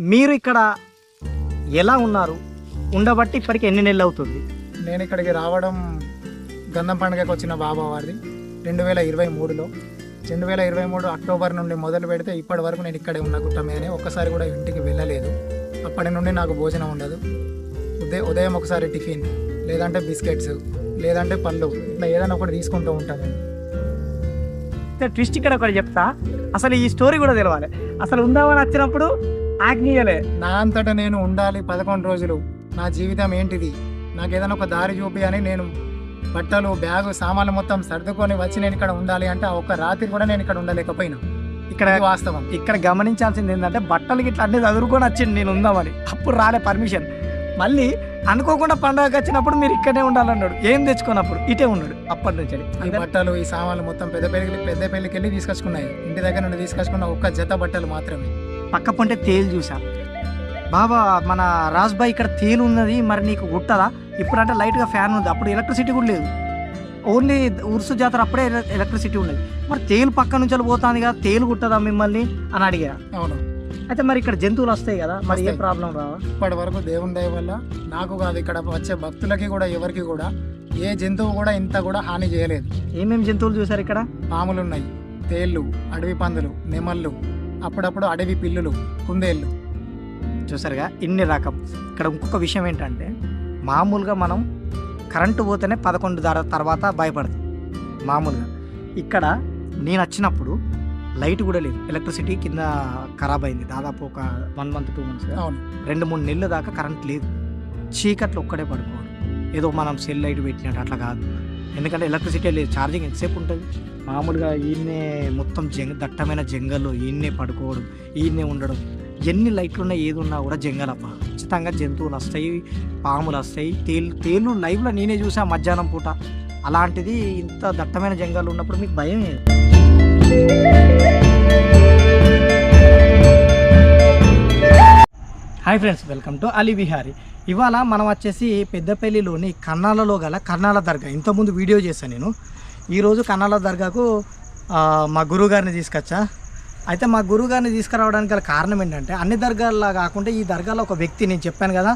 మీరు ఇక్కడ ఎలా ఉన్నారు? ఉండబట్టి ఇప్పటికి ఎన్ని నెలలు అవుతుంది? నేను ఇక్కడికి రావడం గంధం పండుగకి వచ్చిన బాబా వారిది. రెండు వేల ఇరవై మూడులో. రెండు వేల ఇరవై మూడు అక్టోబర్ నుండి మొదలు పెడితే ఇప్పటి వరకు నేను ఇక్కడే ఉన్న గుట్టమే అని ఒక్కసారి కూడా ఇంటికి వెళ్ళలేదు. అప్పటి నుండి నాకు భోజనం ఉండదు. ఉదయం ఉదయం ఒకసారి టిఫిన్ లేదంటే బిస్కెట్స్ లేదంటే పళ్ళు ఇట్లా ఏదైనా ఒకటి తీసుకుంటూ ఉంటాను. ట్విస్ట్ ఇక్కడ ఒకటి చెప్తా. అసలు ఈ స్టోరీ కూడా తెలవాలి. అసలు ఉందామని వచ్చినప్పుడు ఆజ్ఞీయలే నా అంతటా నేను ఉండాలి పదకొండు రోజులు. నా జీవితం ఏంటిది? నాకు ఏదైనా ఒక దారి చూపి అని నేను బట్టలు బ్యాగు సామాన్లు మొత్తం సర్దుకొని వచ్చి నేను ఇక్కడ ఉండాలి అంటే ఒక్క రాత్రి కూడా నేను ఇక్కడ ఉండలేకపోయినా. ఇక్కడ వాస్తవం. ఇక్కడ గమనించాల్సింది ఏంటంటే బట్టలు గిట్ల అన్ని చదువుకొని వచ్చింది నేను ఉందామని. అప్పుడు రాలే పర్మిషన్. మళ్ళీ అనుకోకుండా పండగకి వచ్చినప్పుడు మీరు ఇక్కడే ఉండాలన్నాడు. ఏం తెచ్చుకున్నప్పుడు? ఇటే ఉన్నాడు అప్పటి నుంచి. ఈ బట్టలు ఈ సామాన్లు మొత్తం పెద్ద పెళ్ళికి పెద్ద పెళ్ళికి వెళ్ళి తీసుకొచ్చుకున్నాయి. ఇంటి దగ్గర నుండి తీసుకొచ్చుకున్న ఒక్క జత బట్టలు మాత్రమే. పక్క పొంటే తేలు చూసా. బాబా మన రాజ్బాయ్ ఇక్కడ తేలు ఉన్నది మరి నీకు గుట్టదా? ఇప్పుడు అంటే లైట్గా ఫ్యాన్ ఉంది అప్పుడు ఎలక్ట్రిసిటీ కూడా లేదు. ఓన్లీ ఉరుసు జాతర అప్పుడే ఎల- ఎలక్ట్రిసిటీ ఉండేది మరి తేలు పక్క నుంచి పోతుంది కదా తేలు గుట్టదా మిమ్మల్ని? అని అడిగా. అవును. అయితే మరి ఇక్కడ జంతువులు వస్తాయి కదా మరి ఏ. ప్రాబ్లం రావా? ఇప్పటి వరకు దేవుని దయ వల్ల నాకు కాదు ఇక్కడ వచ్చే భక్తులకి కూడా ఎవరికి కూడా ఏ జంతువు కూడా ఇంత కూడా హాని చేయలేదు. ఏమేమి జంతువులు చూసారు ఇక్కడ? పాములు ఉన్నాయి తేళ్ళు అడవి పందులు నెమళ్ళు అప్పుడప్పుడు అడవి పిల్లులు కుందేళ్ళు. చూసారుగా? ఇన్ని రకం. ఇక్కడ ఇంకొక విషయం ఏంటంటే మామూలుగా మనం కరెంటు పోతేనే పదకొండు ధర తర్వాత భయపడతాం. మామూలుగా. ఇక్కడ నేను వచ్చినప్పుడు లైట్ కూడా లేదు. ఎలక్ట్రిసిటీ కింద ఖరాబ్ అయింది. దాదాపు ఒక వన్ మంత్ టూ మంత్స్ అవును. రెండు మూడు నెలల దాకా కరెంట్ లేదు. చీకట్లో ఒక్కడే పడుకోవడం ఏదో మనం సెల్ లైట్ పెట్టినట్టు అట్లా కాదు. ఎందుకంటే ఎలక్ట్రిసిటీ లేదు ఛార్జింగ్ ఎంతసేపు ఉంటుంది? మామూలుగా ఈయన్నే మొత్తం జంగ దట్టమైన జంగల్లో ఈయన్నే పడుకోవడం ఈయన్నే ఉండడం ఎన్ని లైట్లు ఉన్నా ఏది ఉన్నా కూడా జంగలప్ప. అబ్బా ఖచ్చితంగా జంతువులు వస్తాయి పాములు వస్తాయి తేలు తేలు లైవ్లో నేనే చూసా మధ్యాహ్నం పూట. అలాంటిది ఇంత దట్టమైన జంగాలు ఉన్నప్పుడు మీకు భయం hi friends welcome to Ali Vihari. ఇవాళ మనం వచ్చేసి పెద్దపల్లిలోని కన్నాలలో గల కర్ణాల దర్గా. ఇంతకుముందు వీడియో చేశాను నేను. ఈరోజు కన్నాల దర్గాకు మా గురువు గారిని తీసుకొచ్చా. అయితే మా గురువుగారిని తీసుకురావడానికి గల కారణం ఏంటంటే అన్ని దర్గాల్లో కాకుండా ఈ దర్గాలో ఒక వ్యక్తి నేను చెప్పాను కదా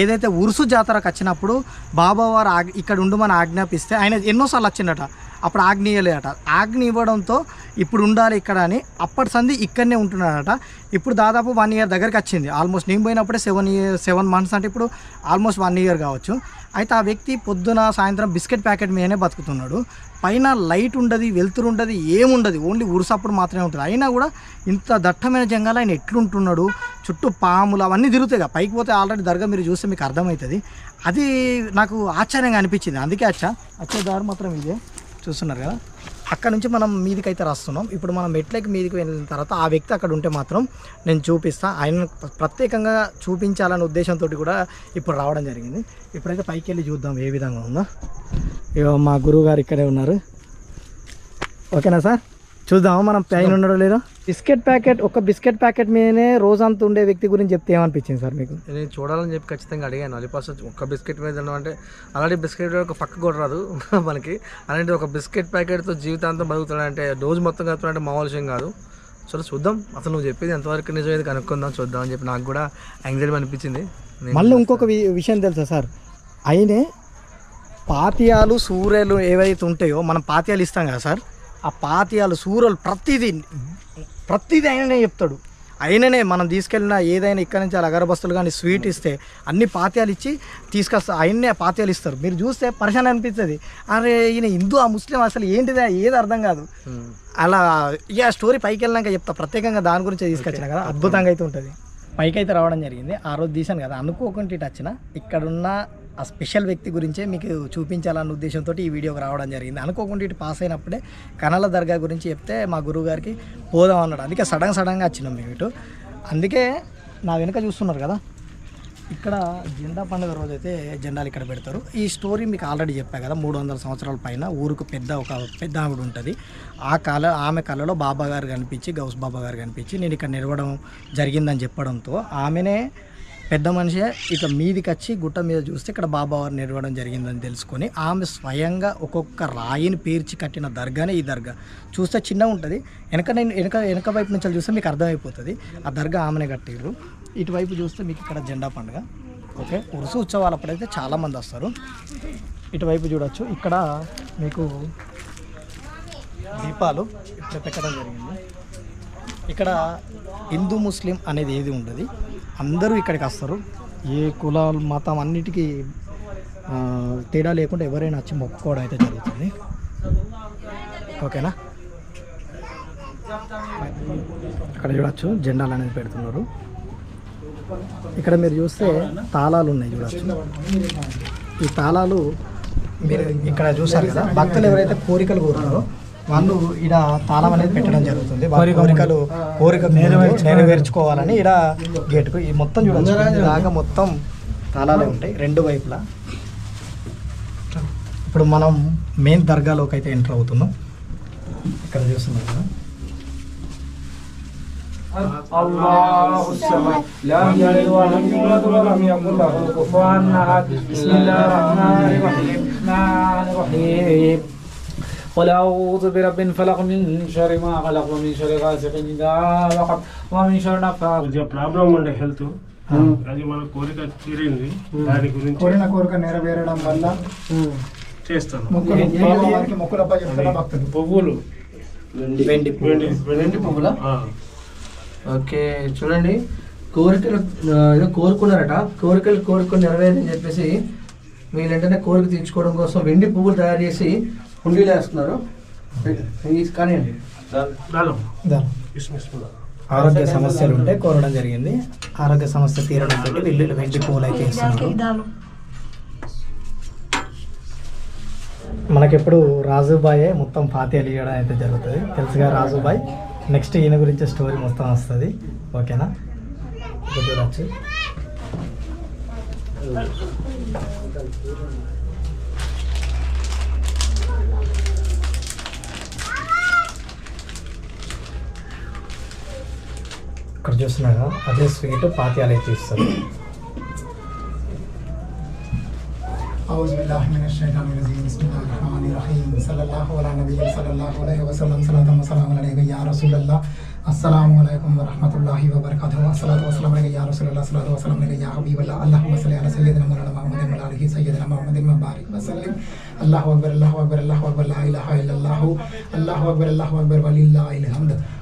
ఏదైతే ఉరుసు జాతరకు వచ్చినప్పుడు బాబావారు ఆగ్ ఇక్కడ ఉండమని ఆజ్ఞాపిస్తే ఆయన ఎన్నోసార్లు వచ్చిండట. అప్పుడు ఆజ్ఞ ఇవ్వలేదట ఆజ్ఞ ఇవ్వడంతో ఇప్పుడు ఉండాలి ఇక్కడ అని అప్పటి సంది ఇక్కడనే ఉంటున్నాడట. ఇప్పుడు దాదాపు వన్ ఇయర్ దగ్గరికి వచ్చింది. ఆల్మోస్ట్ నేను పోయినప్పుడే సెవెన్ ఇయర్ సెవెన్ మంత్స్ అంటే ఇప్పుడు ఆల్మోస్ట్ వన్ ఇయర్ కావచ్చు. అయితే ఆ వ్యక్తి పొద్దున సాయంత్రం బిస్కెట్ ప్యాకెట్ మీదనే బతుకుతున్నాడు. పైన లైట్ ఉండదు వెలుతురు ఉండదు ఏముండదు. ఓన్లీ ఉరుసప్పుడు మాత్రమే ఉంటుంది. అయినా కూడా ఇంత దట్టమైన జంగాలు ఆయన ఎట్లుంటున్నాడు? చుట్టూ పాములు అవన్నీ తిరుగుతాయి కదా. పైకి పోతే ఆల్రెడీ దర్గా మీరు చూస్తే మీకు అర్థమవుతుంది. అది నాకు ఆశ్చర్యంగా అనిపించింది. అందుకే అచ్చా. వచ్చే దారి మాత్రం ఇదే. చూస్తున్నారు కదా? అక్కడ నుంచి మనం మీదికి అయితే రాస్తున్నాం. ఇప్పుడు మనం మెట్లకి మీదికి వెళ్ళిన తర్వాత ఆ వ్యక్తి అక్కడ ఉంటే మాత్రం నేను చూపిస్తాను ఆయన ప్రత్యేకంగా చూపించాలనే ఉద్దేశంతో కూడా ఇప్పుడు రావడం జరిగింది. ఇప్పుడైతే పైకి వెళ్ళి చూద్దాం ఏ విధంగా ఉందో. ఇగో మా గురువు గారు ఇక్కడే ఉన్నారు. ఓకేనా సార్? చూద్దామా మనం పైన ఉన్నాడో లేదో? బిస్కెట్ ప్యాకెట్ ఒక బిస్కెట్ ప్యాకెట్ మీదనే రోజంతా ఉండే వ్యక్తి గురించి చెప్తే ఏమనిపించింది సార్ మీకు? నేను చూడాలని చెప్పి ఖచ్చితంగా అడిగాను. అలిపాస్ ఒక్క బిస్కెట్ మీద అంటే అలాంటి బిస్కెట్ ఒక పక్క కూడా రాదు మనకి. అలాంటి ఒక బిస్కెట్ ప్యాకెట్తో జీవితాంతం బతుకుతాడంటే రోజు మొత్తం కలుపుతాడంటే మామూలు విషయం కాదు. సరే చూద్దాం. అసలు నువ్వు చెప్పేది ఎంతవరకు నిజమైంది కనుక్కుందాం చూద్దాం అని చెప్పి నాకు కూడా యాంగ్జైటీ అనిపించింది. మళ్ళీ ఇంకొక విషయం తెలుసా సార్? ఆయనే పాతియాలు సూర్యలు ఏవైతే ఉంటాయో మనం పాతియాలు ఇస్తాం కదా సార్? ఆ పాతియాలు సూర్యులు ప్రతిదీ ప్రతిదీ ఆయననే చెప్తాడు. ఆయననే మనం తీసుకెళ్ళిన ఏదైనా ఇక్కడ నుంచి అలా అగరబస్తులు కానీ స్వీట్ ఇస్తే అన్ని పాత్యాలు ఇచ్చి తీసుకొస్తా ఆయన్నే పాత్యాలు ఇస్తారు. మీరు చూస్తే పరిశాన్ అనిపిస్తుంది. అరే ఈయన హిందూ ఆ ముస్లిం అసలు ఏంటిదా? ఏది అర్థం కాదు. ఉమ్. అలా ఇక స్టోరీ పైకి వెళ్ళినాక చెప్తా. ప్రత్యేకంగా దాని గురించి తీసుకొచ్చిన కదా అద్భుతంగా అయితే ఉంటుంది. పైకి అయితే రావడం జరిగింది. ఆ రోజు తీసాను కదా అనుకోకుండా ఇటు వచ్చిన. ఇక్కడున్న ఆ స్పెషల్ వ్యక్తి గురించే మీకు చూపించాలన్న ఉద్దేశంతో ఈ వీడియోకి రావడం జరిగింది. అనుకోకుండా ఇటు పాస్ అయినప్పుడే కనల దర్గా గురించి చెప్తే మా గురువు గారికి పోదాం అన్నాడు. అందుకే సడన్ సడన్గా వచ్చినాం మేము ఇటు. అందుకే నా వెనుక చూస్తున్నారు కదా? ఇక్కడ జెండా పండుగ రోజు అయితే జెండాలు ఇక్కడ పెడతారు. ఈ స్టోరీ మీకు ఆల్రెడీ చెప్పా కదా మూడు వందల సంవత్సరాల పైన ఊరుకు పెద్ద ఒక పెద్ద ఆవిడ ఉంటుంది. ఆ కాల ఆమె కళలో బాబా గారు కనిపించి గౌస్ బాబా గారు కనిపించి నేను ఇక్కడ నిలవడం జరిగిందని చెప్పడంతో ఆమెనే పెద్ద మనిషి ఇక మీదికి వచ్చి గుట్ట మీద చూస్తే ఇక్కడ బాబావారు నిర్వడం జరిగిందని తెలుసుకొని ఆమె స్వయంగా ఒక్కొక్క రాయిని పేర్చి కట్టిన దర్గానే ఈ దర్గా. చూస్తే చిన్నగా ఉంటుంది. వెనక నేను వెనక వెనక వైపు నుంచి చూస్తే మీకు అర్థమైపోతుంది. ఆ దర్గా ఆమెనే కట్టిర్రు. ఇటువైపు చూస్తే మీకు ఇక్కడ జెండా పండుగ. ఓకే? ఉరుసు ఉత్సవాలు అప్పుడైతే చాలామంది వస్తారు. ఇటువైపు చూడొచ్చు. ఇక్కడ మీకు దీపాలు ఇక్కడ పెట్టడం జరిగింది. ఇక్కడ హిందూ ముస్లిం అనేది ఏది ఉండదు. అందరూ ఇక్కడికి వస్తారు. ఏ కులాలు మతం అన్నిటికీ తేడా లేకుండా ఎవరైనా వచ్చి మొక్కుకోవడం అయితే జరుగుతుంది. ఓకేనా? ఇక్కడ చూడొచ్చు జెండాలు అనేది పెడుతున్నారు. ఇక్కడ మీరు చూస్తే తాళాలు ఉన్నాయి చూడొచ్చు. ఈ తాళాలు మీరు ఇక్కడ చూసారు కదా భక్తులు ఎవరైతే కోరికలు కోరుతారో వాళ్ళు ఈడ తాళం అనేది పెట్టడం జరుగుతుంది వాళ్ళ కోరికలు కోరిక నెరవేర్చుకోవాలని ఈడ గేటుకు ఈ మొత్తం చూడొచ్చు దాకా మొత్తం తాళాలే ఉంటాయి రెండు వైపులా ఇప్పుడు మనం మెయిన్ దర్గాలోకి అయితే ఎంటర్ అవుతున్నాం ఇక్కడ చూస్తున్నాం కదా الله الصمد لم يلد ولم يولد ولم يكن له كفوا احد بسم الله الرحمن الرحيم الرحمن الرحيم قل أعوذ برب الفلق من شر ما خلق ومن شر غاسق إذا وقب ومن شر نفاث కొద్దిగా ప్రాబ్లం ఉండే హెల్త్ అది మన కోరిక తీరింది దాని గురించి కోరిన కోరిక నెరవేరడం వల్ల చేస్తాను మొక్కులు బాబావారికి మొక్కులప్ప చెప్తున్న భక్తులు పువ్వులు వెండి వెండి వెండి పువ్వులా ఆ, ఓకే చూడండి కోరికలు ఆ, ఏదో కోరుకున్నారట కోరికలు కోరుకుని నెరవేరని చెప్పేసి వీళ్ళు వెంటనే కోరిక తీర్చుకోవడం కోసం వెండి పువ్వులు తయారు చేసి హుండీలు వేస్తున్నారు కానివ్వండి. ఆరోగ్య సమస్యలు ఉంటే కోరడం జరిగింది. ఆరోగ్య సమస్య తీరడం వీళ్ళు వెండి అయితే ఇస్తున్నారు. మనకెప్పుడు రాజుబాయే మొత్తం ఫాతియాలు ఇవ్వడం అయితే జరుగుతుంది. తెలుసుగా రాజుబాయ్. నెక్స్ట్ ఈయన గురించి స్టోరీ మొత్తం వస్తుంది. ఓకేనా? చూడొచ్చు ఇక్కడ చూస్తున్నాగా అదే స్వీట్ పాతియాలు అయితే ఇస్తారు أعوذ بالله من الشيطان الرجيم بسم الله الرحمن الرحيم صلى الله على نبي صلى الله عليه وسلم صلاة وسلام عليك يا رسول الله السلام عليكم ورحمة الله وبركاته الصلاة والسلام عليك يا رسول الله الصلاة والسلام عليك يا حبيب الله اللهم صل على سيدنا مولانا محمد وعلى آله سيدنا محمد وبارك وسلم الله أكبر الله أكبر الله أكبر لا إله إلا الله الله أكبر الله أكبر ولله الحمد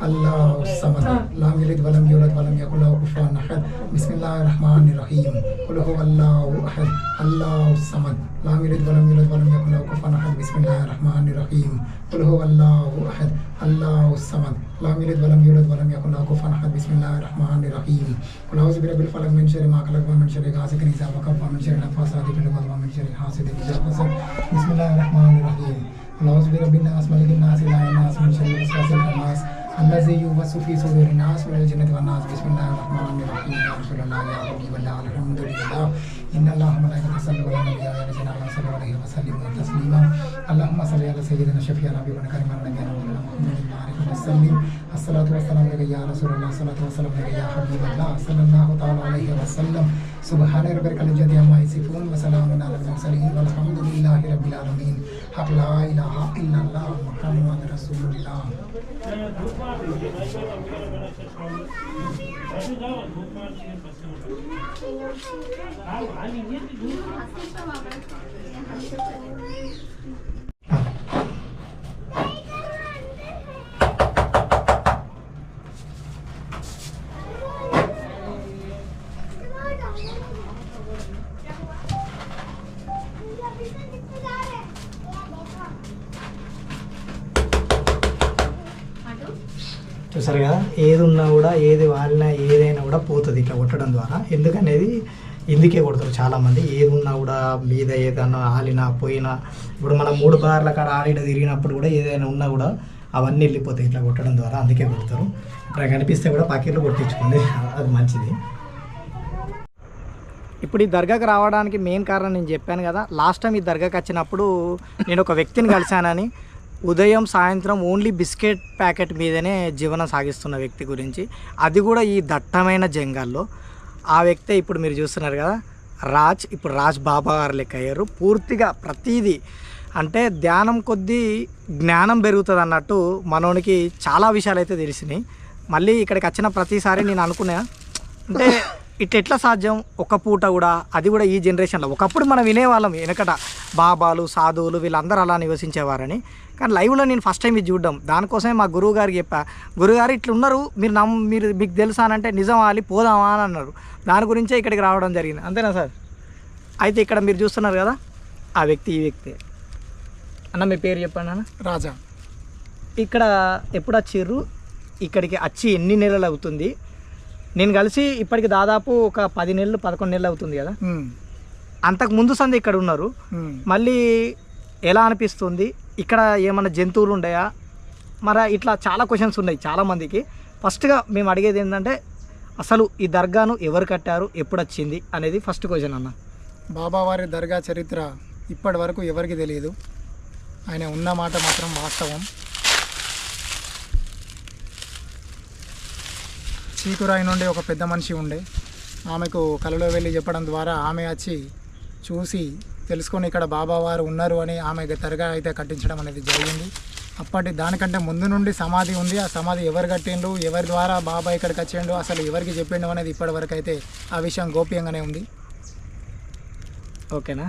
الله الصمد. لم يلد ولم يولد ولم يكن له كفوا أحد. بسم الله الرحمن الرحيم. قل هو الله أحد. الله الصمد. لم يلد ولم يولد ولم يكن له كفوا أحد. بسم الله الرحمن الرحيم. قل هو الله أحد. الله الصمد. لم يلد ولم يولد ولم يكن له كفوا أحد. بسم الله الرحمن الرحيم. قل أعوذ برب الفلق من شر ما خلق ومن شر غاسق. إذا وقب ومن شر النفاثات في العقد ومن شر حاسد إذا حسد. بسم الله الرحمن الرحيم. قل أعوذ برب الناس ملك الناس إله الناس من شر الوسواس الخناس الذي يوسوس في صدور الناس من الجنة والناس بسم الله الرحمن الرحيم يا رسول الله يا حبيب الله الحمد لله إن الله وملائكته يصلون على النبي يا الذين آمنوا صلوا عليه وسلموا تسليما اللهم صل على سيدنا شفيع نبي ونكرم نبينا مولانا محمد وبارك وسلم الصلاة والسلام عليك يا رسول الله الصلاة والسلام عليك يا حبيب الله صلى الله تعالى عليه وسلم سبحان ربك الجد عما يصفون وسلام على المرسلين والحمد لله رب العالمين حق لا إله إلا الله محمد رسول الله చూసారు కదా ఏది ఉన్నా కూడా ఏది వాడినా ఏదైనా కూడా పోతుంది ఇట్లా కొట్టడం ద్వారా. ఎందుకనేది? ఇందుకే కొడతారు చాలామంది. ఏది ఉన్నా కూడా మీద ఏదన్నా ఆలినా పోయినా ఇప్పుడు మనం మూడు బార్ల కాడ ఆడిన తిరిగినప్పుడు కూడా ఏదైనా ఉన్నా కూడా అవన్నీ వెళ్ళిపోతాయి ఇట్లా కొట్టడం ద్వారా. అందుకే కొడతారు. ఇప్పుడు కనిపిస్తే కూడా పాకెట్లు కొట్టించుకుంది. అది మంచిది. ఇప్పుడు ఈ దర్గాకు రావడానికి మెయిన్ కారణం నేను చెప్పాను కదా. లాస్ట్ టైం ఈ దర్గాకి వచ్చినప్పుడు నేను ఒక వ్యక్తిని కలిశానని ఉదయం సాయంత్రం ఓన్లీ బిస్కెట్ ప్యాకెట్ మీదనే జీవనం సాగిస్తున్న వ్యక్తి గురించి. అది కూడా ఈ దట్టమైన జంగాల్లో. ఆ వ్యక్తే ఇప్పుడు మీరు చూస్తున్నారు కదా రాజ్ ఇప్పుడు రాజ్ బాబా గారు లెక్క అయ్యారు పూర్తిగా ప్రతీది అంటే ధ్యానం కొద్దీ జ్ఞానం పెరుగుతుంది అన్నట్టు మనోనికి చాలా విషయాలు అయితే తెలిసినాయి. మళ్ళీ ఇక్కడికి వచ్చిన ప్రతిసారి నేను అనుకున్నా అంటే ఇట్ ఎట్లా సాధ్యం? ఒక పూట కూడా అది కూడా ఈ జనరేషన్లో ఒకప్పుడు మనం వినేవాళ్ళం వెనకట బాబాలు సాధువులు వీళ్ళందరూ అలా నివసించేవారని. కానీ లైవ్లో నేను ఫస్ట్ టైం ఇది చూడడం. దానికోసమే మా గురువు గారికి చెప్పా గురుగారు ఇట్లా ఉన్నారు మీరు నమ్ మీరు మీకు తెలుసా అని అంటే నిజం ali పోదామా అని అన్నారు. దాని గురించే ఇక్కడికి రావడం జరిగింది. అంతేనా సార్? అయితే ఇక్కడ మీరు చూస్తున్నారు కదా ఆ వ్యక్తి ఈ వ్యక్తి. అన్న మీ పేరు చెప్పండి అన్న. రాజా. ఇక్కడ ఎప్పుడు వచ్చిర్రు ఇక్కడికి వచ్చి ఎన్ని నెలలు అవుతుంది? నేను కలిసి ఇప్పటికి దాదాపు ఒక పది నెలలు పదకొండు నెలలు అవుతుంది కదా? అంతకు ముందు సంది ఇక్కడ ఉన్నారు. మళ్ళీ ఎలా అనిపిస్తుంది? ఇక్కడ ఏమైనా జంతువులు ఉన్నాయా? మరి ఇట్లా చాలా క్వశ్చన్స్ ఉన్నాయి చాలామందికి ఫస్ట్గా మేము అడిగేది ఏంటంటే అసలు ఈ దర్గాను ఎవరు కట్టారు? ఎప్పుడు వచ్చింది? అనేది ఫస్ట్ క్వశ్చన్ అన్న. బాబావారి దర్గా చరిత్ర ఇప్పటి వరకు ఎవరికి తెలియదు. ఆయన ఉన్న మాట మాత్రం వాస్తవం. చీకురాయి నుండి ఒక పెద్ద మనిషి ఉండే. ఆమెకు కలలో వెళ్ళి చెప్పడం ద్వారా ఆమె వచ్చి చూసి తెలుసుకొని ఇక్కడ బాబావారు ఉన్నారు అని ఆమె తరగా అయితే కట్టించడం అనేది జరిగింది. అప్పటి దానికంటే ముందు నుండి సమాధి ఉంది. ఆ సమాధి ఎవరు కట్టిండు? ఎవరి ద్వారా బాబా ఇక్కడికి వచ్చిండు? అసలు ఎవరికి చెప్పిండు అనేది ఇప్పటి వరకు అయితే ఆ విషయం గోప్యంగానే ఉంది. ఓకేనా.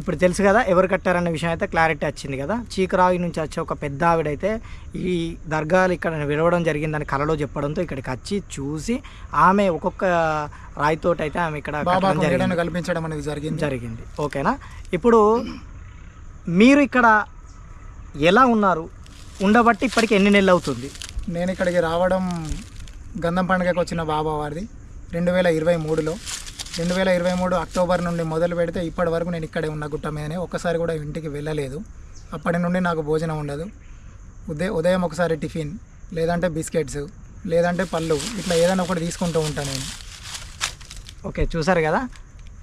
ఇప్పుడు తెలుసు కదా ఎవరు కట్టారన్న విషయం అయితే క్లారిటీ వచ్చింది కదా. చీకరాయి నుంచి వచ్చే ఒక పెద్ద ఆవిడైతే ఈ దర్గాలు ఇక్కడ విడవడం జరిగిందని కలలో చెప్పడంతో ఇక్కడికి వచ్చి చూసి ఆమె ఒక్కొక్క రాయితోటి అయితే ఆమె ఇక్కడ కల్పించడం అనేది జరిగింది. జరిగింది. ఓకేనా? ఇప్పుడు మీరు ఇక్కడ ఎలా ఉన్నారు? ఉండబట్టి ఇప్పటికి ఎన్ని నెలలు అవుతుంది? నేను ఇక్కడికి రావడం గంధం పండుగకి వచ్చిన బాబా వారిది. రెండు వేల ఇరవై మూడులో. రెండు వేల ఇరవై మూడు అక్టోబర్ నుండి మొదలు పెడితే ఇప్పటి వరకు నేను ఇక్కడే ఉన్న గుట్ట మీదనే. ఒక్కసారి కూడా ఇంటికి వెళ్ళలేదు. అప్పటి నుండి నాకు భోజనం ఉండదు. ఉదయం ఉదయం ఒకసారి టిఫిన్ లేదంటే బిస్కెట్స్ లేదంటే పళ్ళు ఇట్లా ఏదైనా ఒకటి తీసుకుంటూ ఉంటాను నేను. ఓకే చూసారు కదా?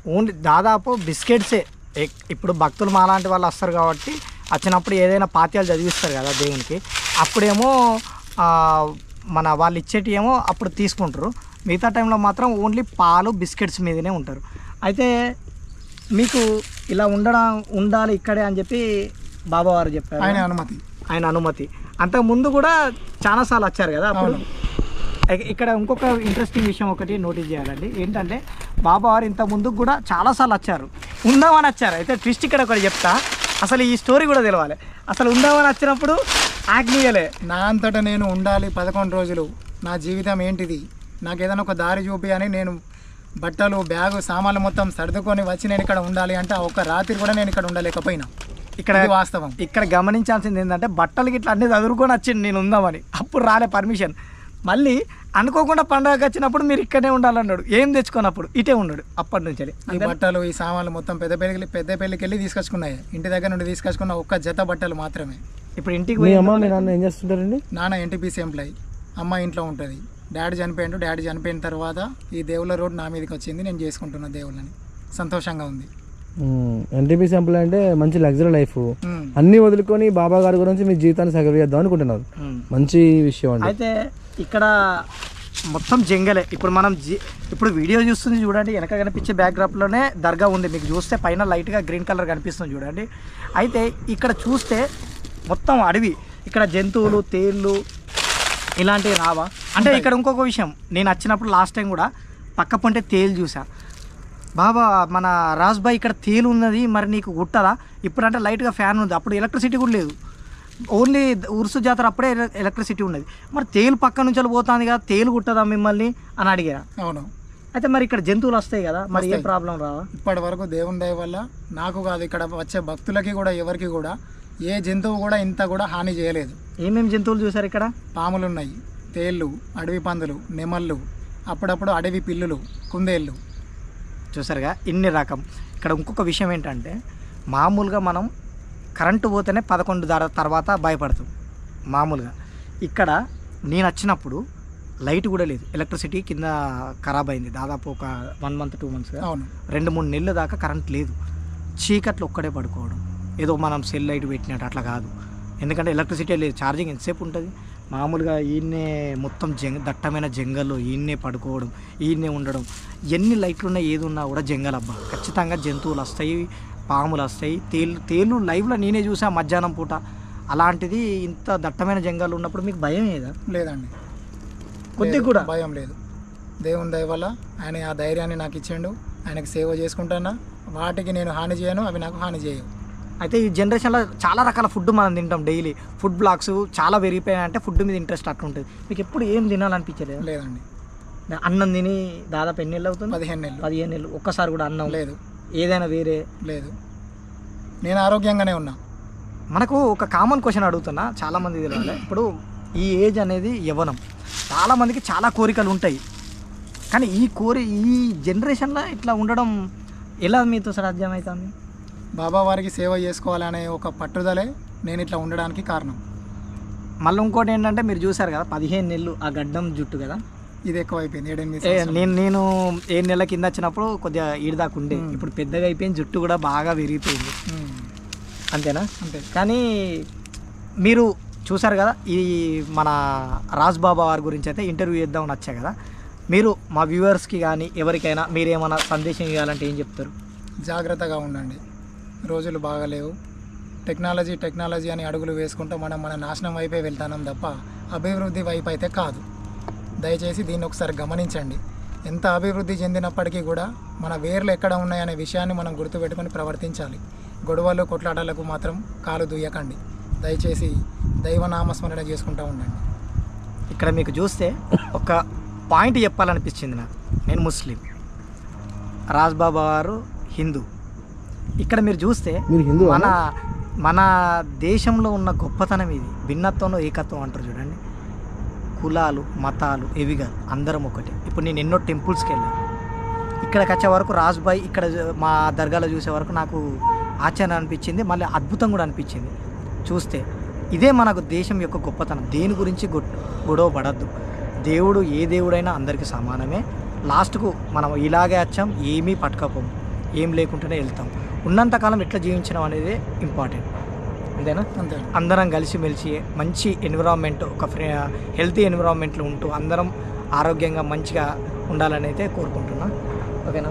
ఓన్లీ దాదాపు బిస్కెట్సే. ఇప్పుడు భక్తులు మాలాంటి వాళ్ళు వస్తారు కాబట్టి వచ్చినప్పుడు ఏదైనా పాత్యాలు చదివిస్తారు కదా దేవునికి. అప్పుడేమో మన వాళ్ళు ఇచ్చేటి ఏమో అప్పుడు తీసుకుంటారు. మిగతా టైంలో మాత్రం ఓన్లీ పాలు బిస్కెట్స్ మీదనే ఉంటారు. అయితే మీకు ఇలా ఉండడం ఉండాలి ఇక్కడే అని చెప్పి బాబావారు చెప్పారు. ఆయన అనుమతి. ఆయన అనుమతి. అంతకు ముందు కూడా చాలాసార్లు వచ్చారు కదా అప్పుడు. ఇక్కడ ఇంకొక ఇంట్రెస్టింగ్ విషయం ఒకటి నోటీస్ చేయాలండి. ఏంటంటే బాబా వారు ఇంత ముందుకు కూడా చాలాసార్లు వచ్చారు. ఉందామని వచ్చారు. అయితే ట్విస్ట్ ఇక్కడ ఒకటి చెప్తా. అసలు ఈ స్టోరీ కూడా తెలవాలి. అసలు ఉందామని వచ్చినప్పుడు ఆజ్ఞయలే నా అంతటా నేను ఉండాలి పదకొండు రోజులు. నా జీవితం ఏంటిది? నాకు ఏదైనా ఒక దారి చూపి అని నేను బట్టలు బ్యాగు సామాన్లు మొత్తం సర్దుకొని వచ్చి నేను ఇక్కడ ఉండాలి అంటే ఆ ఒక్క రాత్రి కూడా నేను ఇక్కడ ఉండలేకపోయినా. ఇక్కడ వాస్తవం. ఇక్కడ గమనించాల్సింది ఏంటంటే బట్టలు గిట్ల అన్ని చదువుకొని వచ్చింది నేను ఉందామని. అప్పుడు రాలే పర్మిషన్. మళ్ళీ అనుకోకుండా పండగకి వచ్చినప్పుడు మీరు ఇక్కడే ఉండాలన్నాడు. ఏం తెచ్చుకున్నప్పుడు ఇటే ఉన్నాడు అప్పటి నుంచి ఈ బట్టలు ఈ సామాన్లు మొత్తం పెద్ద పెళ్ళికి పెద్ద పెళ్ళికి వెళ్ళి తీసుకొచ్చుకున్నాయి. ఇంటి దగ్గర నుండి తీసుకొచ్చుకున్న ఒక్క జత బట్టలు మాత్రమే. ఇప్పుడు ఇంటికి మీ పోయి అమ్మ మీ నాన్న ఏం చేస్తుంటారండి? నాన్న ఎన్టీపీసీ ఎంప్లాయీ అమ్మ ఇంట్లో ఉంటుంది. డాడీ చనిపోయాడు. డాడీ చనిపోయిన తర్వాత ఈ దేవుళ్ళ రోడ్ నా మీదకి వచ్చింది. నేను చేసుకుంటున్న దేవుళ్ళని. సంతోషంగా ఉంది. ఎన్టీపీ సింపుల్ అంటే మంచి లగ్జరీ లైఫ్. అన్ని వదులుకొని బాబా గారి గురించి మీ జీవితాన్ని సగవేద్దాం అనుకుంటున్నారు. మంచి విషయం అండి. అయితే ఇక్కడ మొత్తం జంగలే. ఇప్పుడు మనం జి ఇప్పుడు వీడియో చూస్తుంది చూడండి. వెనక కనిపించే బ్యాక్డ్రాప్లోనే దర్గా ఉంది. మీకు చూస్తే పైన లైట్గా గ్రీన్ కలర్ కనిపిస్తుంది చూడండి. అయితే ఇక్కడ చూస్తే మొత్తం అడవి. ఇక్కడ జంతువులు తేళ్ళు ఇలాంటివి రావా? అంటే ఇక్కడ ఇంకొక విషయం. నేను వచ్చినప్పుడు లాస్ట్ టైం కూడా పక్క పొంటే తేలు చూసా. బాబా మన రాజ్బాయ్ ఇక్కడ తేలు ఉన్నది మరి నీకు గుట్టదా? ఇప్పుడంటే లైట్గా ఫ్యాన్ ఉంది అప్పుడు ఎలక్ట్రిసిటీ కూడా లేదు. ఓన్లీ ఉరుసు జాతర అప్పుడే ఎల- ఎలక్ట్రిసిటీ ఉన్నది. మరి తేలు పక్క నుంచి పోతుంది కదా తేలు కుట్టదా మిమ్మల్ని? అని అడిగారా? అవును. అయితే మరి ఇక్కడ జంతువులు వస్తాయి కదా మరి ఏ. ప్రాబ్లం రావా? ఇప్పటి వరకు దేవుని దయ వల్ల నాకు కాదు ఇక్కడ వచ్చే భక్తులకి కూడా ఎవరికి కూడా ఏ జంతువు కూడా ఇంత కూడా హాని చేయలేదు. ఏమేమి జంతువులు చూసారు ఇక్కడ? పాములు ఉన్నాయి తేళ్ళు అడవి పందులు నెమళ్ళు అప్పుడప్పుడు అడవి పిల్లులు కుందేళ్ళు చూసారుగా ఇన్ని రకం. ఇక్కడ ఇంకొక విషయం ఏంటంటే మామూలుగా మనం కరెంటు పోతేనే పదకొండు దార తర్వాత భయపడతాం. మామూలుగా. ఇక్కడ నేను వచ్చినప్పుడు లైట్ కూడా లేదు. ఎలక్ట్రిసిటీ కింద ఖరాబ్ అయింది. దాదాపు ఒక వన్ మంత్ టూ మంత్స్గా అవును. రెండు మూడు నెలల దాకా కరెంట్ లేదు. చీకట్లో ఒక్కడే పడుకోవడం. ఏదో మనం సెల్ లైట్ పెట్టినట్టు అట్లా కాదు. ఎందుకంటే ఎలక్ట్రిసిటీ లేదు ఛార్జింగ్ ఎంతసేపు ఉంటుంది? మామూలుగా ఈయన్నే మొత్తం జంగ దట్టమైన జంగల్లో ఈయన్నే పడుకోవడం ఈయన్నే ఉండడం ఎన్ని లైట్లు ఉన్నా ఏది ఉన్నా కూడా జంగల్ అబ్బా. ఖచ్చితంగా జంతువులు వస్తాయి పాములు వస్తాయి తేలు తేలు లైవ్లో నేనే చూసా మధ్యాహ్నం పూట. అలాంటిది ఇంత దట్టమైన జంగాలు ఉన్నప్పుడు మీకు భయం ఏదా లేదండి. కొద్దిగా కూడా? భయం లేదు. దేవుని దయ వల్ల ఆయన ఆ ధైర్యాన్ని నాకు ఇచ్చిండు. ఆయనకి సేవ చేసుకుంటానా? వాటికి నేను హాని చేయను అవి నాకు హాని చేయవు. అయితే ఈ జనరేషన్లో చాలా రకాల ఫుడ్ మనం తింటాం డైలీ. ఫుడ్ బ్లాగ్స్ చాలా పెరిగిపోయాయి అంటే ఫుడ్ మీద ఇంట్రెస్ట్ అట్లుంటుంది. మీకు ఎప్పుడు ఏం తినాలనిపించలేదు? లేదండి. అన్నం తిని దాదాపు ఎన్ని నెలలు అవుతుంది? పదిహేను నెలలు. పదిహేను నెలలు. ఒక్కసారి కూడా అన్నం లేదు. ఏదైనా వేరే. లేదు. నేను ఆరోగ్యంగానే ఉన్నా. మనకు ఒక కామన్ క్వశ్చన్ అడుగుతున్నా చాలా మంది తెలియాలి ఇప్పుడు ఈ ఏజ్ అనేది యవ్వనం. చాలా మందికి చాలా కోరికలు ఉంటాయి. కానీ ఈ కోరి ఈ జనరేషన్లో ఇట్లా ఉండడం ఎలా మీతో సాధ్యమవుతుంది బాబా వారికి సేవ చేసుకోవాలనే ఒక పట్టుదలే నేను ఇట్లా ఉండడానికి కారణం. మళ్ళీ ఇంకోటి ఏంటంటే మీరు చూసారు కదా పదిహేను నెలలు ఆ గడ్డం జుట్టు కదా? ఇది ఎక్కువైపోయింది ఏడెనిమిది ఏ, సంవత్సరాలు. నేను నేను ఏ నెలల కింద వచ్చినప్పుడు కొద్దిగా ఈడదాకా ఉండే. ఇప్పుడు పెద్దగా అయిపోయింది జుట్టు కూడా బాగా విరిగిపోయింది. అంతేనా? అంతే. కానీ మీరు చూసారు కదా ఈ మన రాజ్ బాబా వారి గురించి అయితే ఇంటర్వ్యూ చేద్దామని వచ్చా కదా. మీరు మా వ్యూవర్స్కి కానీ ఎవరికైనా మీరు ఏమైనా సందేశం ఇవ్వాలంటే ఏం చెప్తారు? జాగ్రత్తగా ఉండండి. రోజులు బాగాలేవు. టెక్నాలజీ టెక్నాలజీ అని అడుగులు వేసుకుంటూ మనం మన నాశనం వైపే వెళ్తానం తప్ప అభివృద్ధి వైపు అయితే కాదు. దయచేసి దీన్ని ఒకసారి గమనించండి. ఎంత అభివృద్ధి చెందినప్పటికీ కూడా మన వేర్లు ఎక్కడ ఉన్నాయనే విషయాన్ని మనం గుర్తుపెట్టుకొని ప్రవర్తించాలి. గొడవలు కొట్లాటలకు మాత్రం కాలు దుయ్యకండి దయచేసి దైవనామస్మరణ చేసుకుంటూ ఉండండి. ఇక్కడ మీకు చూస్తే ఒక పాయింట్ చెప్పాలనిపించింది నాకు. నేను ముస్లిం. రాజ్బాబా గారు హిందూ. ఇక్కడ మీరు చూస్తే మన మన దేశంలో ఉన్న గొప్పతనం ఇది. భిన్నత్వంలో ఏకత్వం అంటారు చూడండి. కులాలు మతాలు ఇవి కాదు అందరం ఒకటి. ఇప్పుడు నేను ఎన్నో టెంపుల్స్కి వెళ్ళాను ఇక్కడికి వచ్చే వరకు రాజ్బాయ్ ఇక్కడ మా దర్గాలో చూసే వరకు నాకు ఆశ్చర్యం అనిపించింది. మళ్ళీ అద్భుతం కూడా అనిపించింది. చూస్తే ఇదే మనకు దేశం యొక్క గొప్పతనం. దేని గురించి గొ- గొడవ పడద్దు. దేవుడు ఏ దేవుడైనా అందరికీ సమానమే. లాస్ట్కు మనం ఇలాగే వచ్చాం ఏమీ పట్టుకపోం. ఏం లేకుండానే వెళ్తాం. ఉన్నంతకాలం ఎట్లా జీవించడం అనేది ఇంపార్టెంట్ అంతేనా? అంతే. అందరం కలిసిమెలిసి మంచి ఎన్విరాన్మెంట్ ఒక ఫ్రీ హెల్తీ ఎన్విరాన్మెంట్లో ఉంటూ అందరం ఆరోగ్యంగా మంచిగా ఉండాలని అయితే కోరుకుంటున్నా. ఓకేనా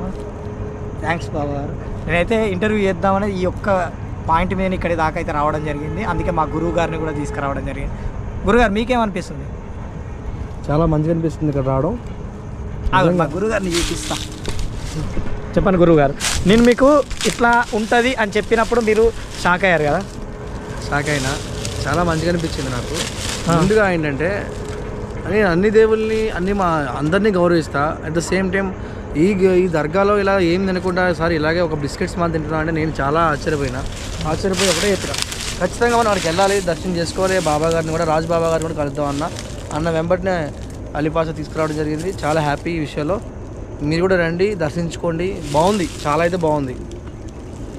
థ్యాంక్స్ బాబా. గారు నేనైతే ఇంటర్వ్యూ చేద్దామని ఈ ఒక్క పాయింట్ మీద ఇక్కడి దాకా అయితే రావడం జరిగింది. అందుకే మా గురువు గారిని కూడా తీసుకురావడం జరిగింది. గురుగారు మీకేమనిపిస్తుంది? చాలా మంచిగా అనిపిస్తుంది ఇక్కడ రావడం. మా గురుగారిని చూపిస్తా. చెప్పండి గురువుగారు. నేను మీకు ఇట్లా ఉంటుంది అని చెప్పినప్పుడు మీరు షాక్ అయ్యారు కదా? షాక్ అయినా. చాలా మంచిగా అనిపించింది నాకు. ముందుగా ఏంటంటే నేను అన్ని దేవుల్ని అన్ని మా అందరినీ గౌరవిస్తా. అట్ ద సేమ్ టైం ఈ ఈ దర్గాలో ఇలా ఏం తినకుండా సార్ ఇలాగే ఒక బిస్కెట్స్ మాత్రం తింటున్నా అంటే నేను చాలా ఆశ్చర్యపోయినా. ఆశ్చర్యపోయి ఒకటే చెప్పిన. ఖచ్చితంగా మనం అక్కడికి వెళ్ళాలి దర్శనం చేసుకోవాలి. బాబా గారిని కూడా రాజ్ బాబా గారిని కూడా కలుద్దాం అన్న అన్న వెంబటినే అలీపాస తీసుకురావడం జరిగింది. చాలా హ్యాపీ ఈ విషయంలో. మీరు కూడా రండి దర్శించుకోండి. బాగుంది చాలా అయితే బాగుంది.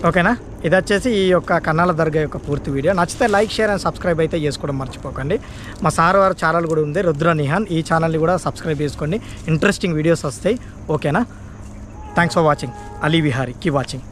ఓకేనా? ఇది వచ్చేసి ఈ యొక్క కన్నాల దర్గా యొక్క పూర్తి వీడియో. నచ్చితే లైక్ షేర్ అండ్ సబ్స్క్రైబ్ అయితే చేసుకోవడం మర్చిపోకండి. మా సార్ వారి ఛానల్ కూడా ఉంది రుద్ర నిహాన్. ఈ ఛానల్ని కూడా సబ్స్క్రైబ్ చేసుకోండి. ఇంట్రెస్టింగ్ వీడియోస్ వస్తాయి. ఓకేనా? Thanks for watching Ali Vihari key watching